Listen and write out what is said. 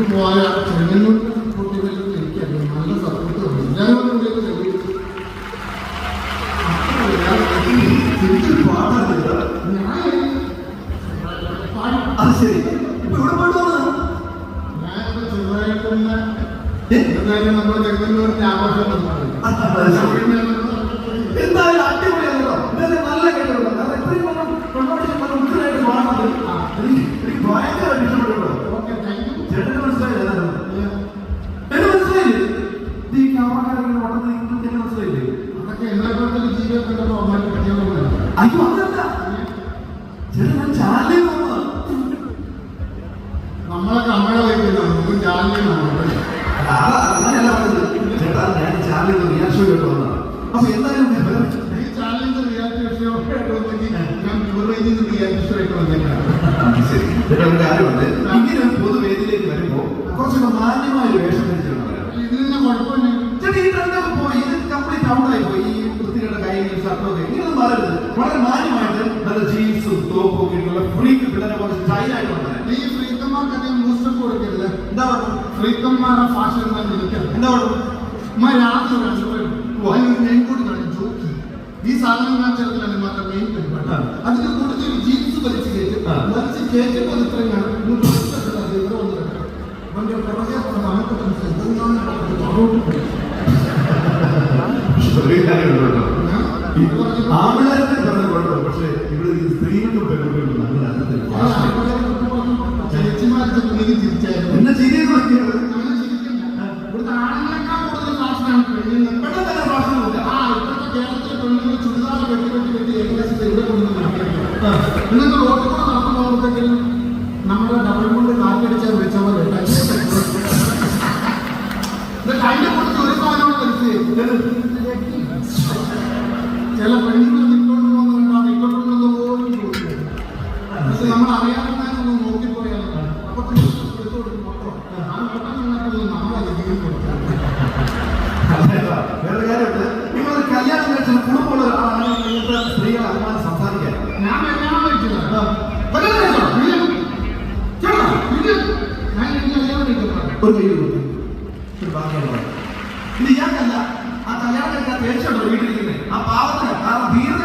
ഇത് പോയ ചെങ്ങന്നൂരിലെ കുട്ടികൾക്ക് എനിക്കറിയാം നല്ല സപ്പോർട്ട് തന്നു. എല്ലാവരും എനിക്ക് പാടാറില്ല അത് ശരി. ഇപ്പൊ ഇവിടെ പാടുവാണ് എന്തായാലും നമ്മുടെ അയ്യോ അതല്ല ചേട്ടൻ അമ്മ വയ്ക്കുന്നത് നമുക്ക് ജാലിയാണ് ആ, അങ്ങനെയല്ല പറഞ്ഞത്. ചേട്ടാ ഞാൻ റിയാക്ട് ഷോ കേട്ടോ വന്നതാ. അപ്പൊ എന്തായാലും റിയാലിറ്റി ഷോ ആയിട്ട് വന്നെങ്കിൽ ഞാൻ ഷോ ആയിട്ട് വന്നേക്കാം ശരി. ചേട്ടാ കാര്യമുണ്ട് ഇങ്ങനെ ഒരു പൊതുവേദിയിലേക്ക് വരുമ്പോ കുറച്ചുകൂടെ മാന്യമായ ഒരു വേഷം ധരിച്ചാണ് വരാറ്. ഇതിന് കുഴപ്പമില്ല ചേട്ടാ ഈ ട്രെൻഡൊക്കെ പോയി ഇത് ഔട്ടായി പോയി ഈ വൃത്തികെട്ട കൈകളും ഷർട്ടൊക്കെ ഇങ്ങനെ മാറരുത് വളരെ മാന്യമായിട്ട് നല്ല ജീൻസും തോപ്പും ഒക്കെ ഉള്ള ഫ്രീക്ക് പിള്ളേരെ പോലെ സ്റ്റൈലായിട്ട് ഈ ഫ്രീക്കന്മാർക്കധികം ബൂസ്റ്റപ്പ് കൊടുക്കരുത്. എന്താ പറയുക? ഫ്രീക്കന്മാരുടെ ഫാഷൻ തന്നെ ഇരിക്കാം എന്താ പറയുക? ജോക്കി. ഈ സാധനം മാത്രം മെയിൻ പരിപാടി. അതിന്റെ കൂടുതൽ ജീൻസ് വലിച്ച് കയറ്റും. വലിച്ച് കയറ്റുമ്പോൾ ഇത്രയും കാണും ഇവിടെ വന്നിട്ടുണ്ട്. അവന്റെ പുറകെ പോകുന്ന നമുക്ക് മനസ്സിലായി. ആമ്പിള്ളേരൊക്കെ പറഞ്ഞ കുഴപ്പമില്ല പക്ഷേ ഇവിടെ സ്ത്രീകൾക്കും പെൺകുട്ടികൾക്കും നല്ല അർത്ഥത്തിൽ എന്നെ ചിരിയെന്ന് നോക്കിയത് കൂടുതൽ നിങ്ങൾക്ക് റോഡിൽ കൂടെ നടന്നു പോകുമ്പോഴത്തേക്കും നമ്മുടെ ഡബിൾ കൊണ്ട് കാറ്റടിച്ചാൽ വെച്ച പോലെ ഇത് കയ്യിൽ ഒരു സാധനം വലിച്ച് ചില പെണ്ണുങ്ങൾ നിൽക്കൊണ്ട് പോകുന്നുണ്ടോ നിൽക്കൊണ്ടുള്ളത് പോലും ചോദിക്കും. പക്ഷെ നമ്മൾ അറിയാതെ ഒന്ന് നോക്കിപ്പോയാൽ അപ്പൊ എടുത്ത് കൊടുക്കും. മൊത്തം ആ മൊത്തം നിന്നിട്ടുള്ളത് നമ്മളത് ജീവിക്കുന്നത് വേറെ കാര്യമുണ്ട്. നിങ്ങളൊരു കല്യാണം കഴിച്ച കുടുംബമുള്ള ഒരാളാണെങ്കിൽ ഇങ്ങനത്തെ സ്ത്രീകളെ അഭിമാനം സംസാരിക്കാൻ. ഞാൻ കല്യാണം കഴിച്ചില്ല ഒരു കൈ ഒരു ബാക്കിയുള്ള ഇത് ഇയാൾക്കല്ല ആ കല്യാണം കഴിക്കാൻ തേച്ചുണ്ടോ വീട്ടിലിരിക്കുന്നത് ആ പാവത്തിന് കാരണം ധീരത്തിന്